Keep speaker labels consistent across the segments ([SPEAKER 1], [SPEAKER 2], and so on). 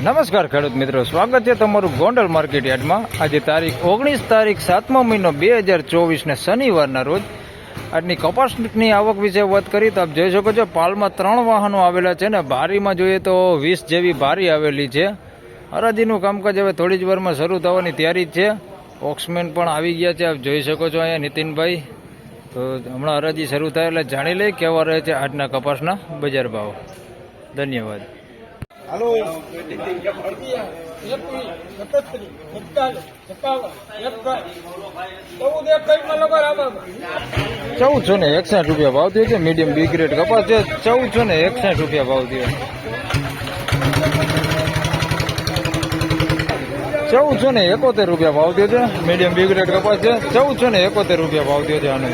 [SPEAKER 1] નમસ્કાર ખેડૂત મિત્રો, સ્વાગત છે તમારું ગોંડલ માર્કેટ યાર્ડમાં. આજે તારીખ ઓગણીસ તારીખ સાતમો મહિનો બે હજાર ચોવીસને શનિવારના રોજ. આજની કપાસની આવક વિશે વાત કરી તો આપ જોઈ શકો છો, પાલમાં ત્રણ વાહનો આવેલા છે ને બારીમાં જોઈએ તો વીસ જેવી બારી આવેલી છે. હરાજીનું કામકાજ હવે થોડી જ વારમાં શરૂ થવાની તૈયારી જ છે. ઓક્સમેન પણ આવી ગયા છે, આપ જોઈ શકો છો અહીંયા નીતિનભાઈ. તો હમણાં હરાજી શરૂ થાય એટલે જાણી લઈ કેવા રહે છે આજના કપાસના બજાર ભાવ. ધન્યવાદ.
[SPEAKER 2] હાલો
[SPEAKER 1] ચૌદસો ને એકસઠ રૂપિયા ભાવ થયો છે મીડિયમ બી ગ્રેડ કપાસ છે ચૌદસો ને એકસઠ રૂપિયા ભાવ થયો ચૌદસો ને એકોતેર રૂપિયા ભાવ થયો છે મીડિયમ બી ગ્રેડ કપાસ છે ચૌદસો ને એકોતેર રૂપિયા ભાવ થયો છે આનો.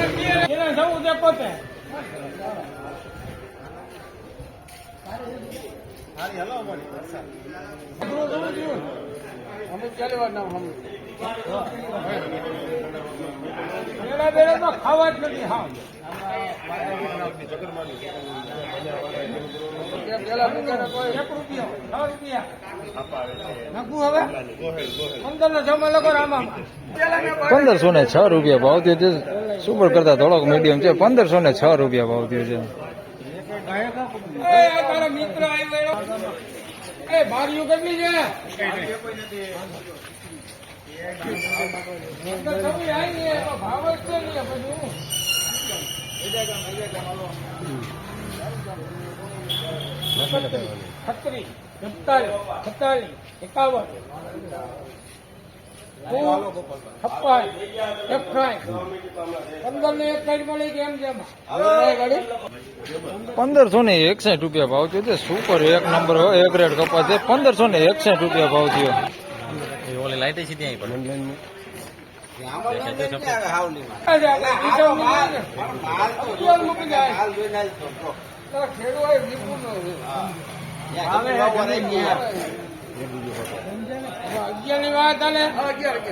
[SPEAKER 2] લગો
[SPEAKER 1] પંદરસો ને છ રૂપિયા ભાવ થયો છે. સુપર કરતા થોડોક મીડિયમ છે. પંદરસો ને છ રૂપિયા ભાવ થયો છે.
[SPEAKER 2] તારો મિત્ર આવ્યો એ, બારીઓ કેટલી છે? ભાવ છે ને બધું. છત્રીસ સત્તાવીસ છેતાલીસ એકાવન. પંદર ને મળી કેમ
[SPEAKER 1] પંદરસો ને એકસઠ રૂપિયા ભાવ થયો છે. સુપર એક નંબર હોય એક રેડ કપાસ છે. પંદરસો ને એકસઠ રૂપિયા ભાવ થયો.
[SPEAKER 3] ઓલી લાઈટ છે ત્યાં પણ.
[SPEAKER 2] અગિયારની વાત હાલે?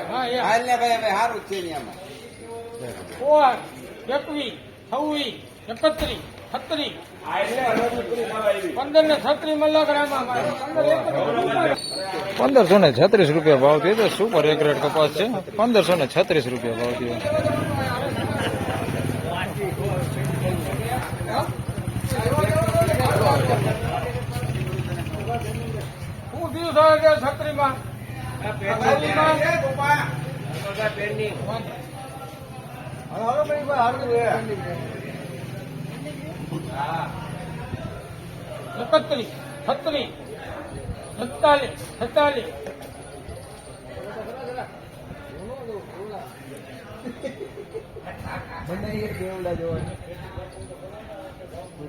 [SPEAKER 2] હા એ. સોળ એકવીસ છવ્વીસ એકત્રીસ ને એકત્રીસ
[SPEAKER 1] પંદરસો ને છત્રીસ રૂપિયા ભાવ થયો છે સુપર એક રેટ કપાસ છે. પંદરસો ને છત્રીસ રૂપિયા ભાવ થયો.
[SPEAKER 2] શું થયું કે છત્રીમાં એકત્રીસ છત્રીસ સત્તાલીસ છેતાલીસ.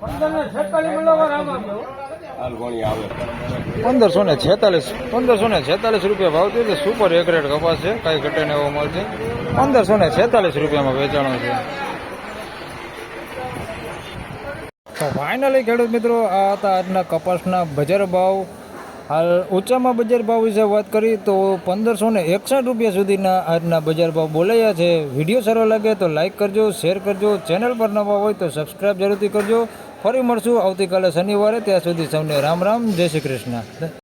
[SPEAKER 2] પંદર ને છેતાલીસ મળવા રામા
[SPEAKER 1] પંદરસો ને છેતાલીસ, પંદરસો ને છેતાલીસ રૂપિયા ભાવ છે. સુપર એક રેટ કપાસ છે. કઈ ઘટે ને એવો મળશે પંદરસો ને છેતાલીસ રૂપિયામાં વેચાણો છે. તો ફાઇનલી ખેડૂત મિત્રો, આ હતા આજના કપાસના બજાર ભાવ. હાલ ઊંચામાં બજાર ભાવ વિશે વાત કરી તો પંદરસો ને એકસઠ રૂપિયા સુધીના આજના બજાર ભાવ બોલાયા છે. વીડિયો સારો લાગે તો લાઇક કરજો શેર કરજો ચેનલ પર નવા હોય તો સબસ્ક્રાઇબ જરૂરથી કરજો. ફરી મળશું આવતીકાલે શનિવારે, ત્યાં સુધી સૌને રામ રામ, જય શ્રી કૃષ્ણ.